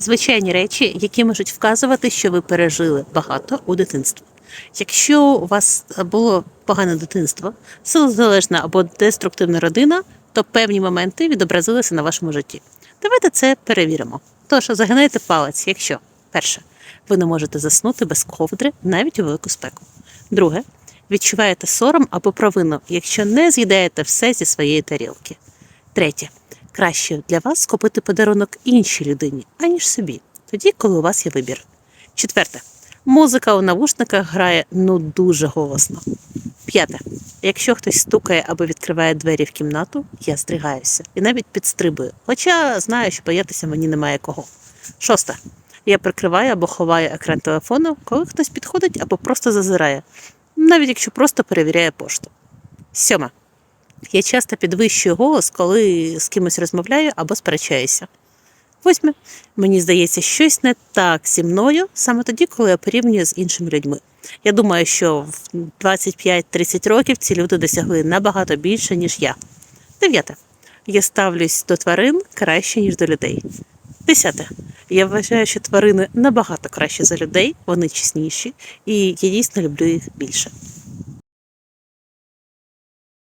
Звичайні речі, які можуть вказувати, що ви пережили багато у дитинстві. Якщо у вас було погане дитинство, силозалежна або деструктивна родина, то певні моменти відобразилися на вашому житті. Давайте це перевіримо. Тож загинайте палець, якщо перше, ви не можете заснути без ковдри навіть у велику спеку. Друге, відчуваєте сором або провину, якщо не з'їдаєте все зі своєї тарілки. Третє. Краще для вас купити подарунок іншій людині, аніж собі, тоді, коли у вас є вибір. Четверте. Музика у навушниках грає ну дуже голосно. П'яте. Якщо хтось стукає або відкриває двері в кімнату, я стригаюся і навіть підстрибую, хоча знаю, що боятися мені немає кого. Шосте. Я прикриваю або ховаю екран телефону, коли хтось підходить або просто зазирає, навіть якщо просто перевіряє пошту. Сьоме. Я часто підвищую голос, коли з кимось розмовляю або сперечаюся. Восьме. Мені здається, щось не так зі мною саме тоді, коли я порівнюю з іншими людьми. Я думаю, що в 25-30 років ці люди досягли набагато більше, ніж я. Дев'яте. Я ставлюсь до тварин краще, ніж до людей. Десяте. Я вважаю, що тварини набагато краще за людей, вони чесніші, і я дійсно люблю їх більше.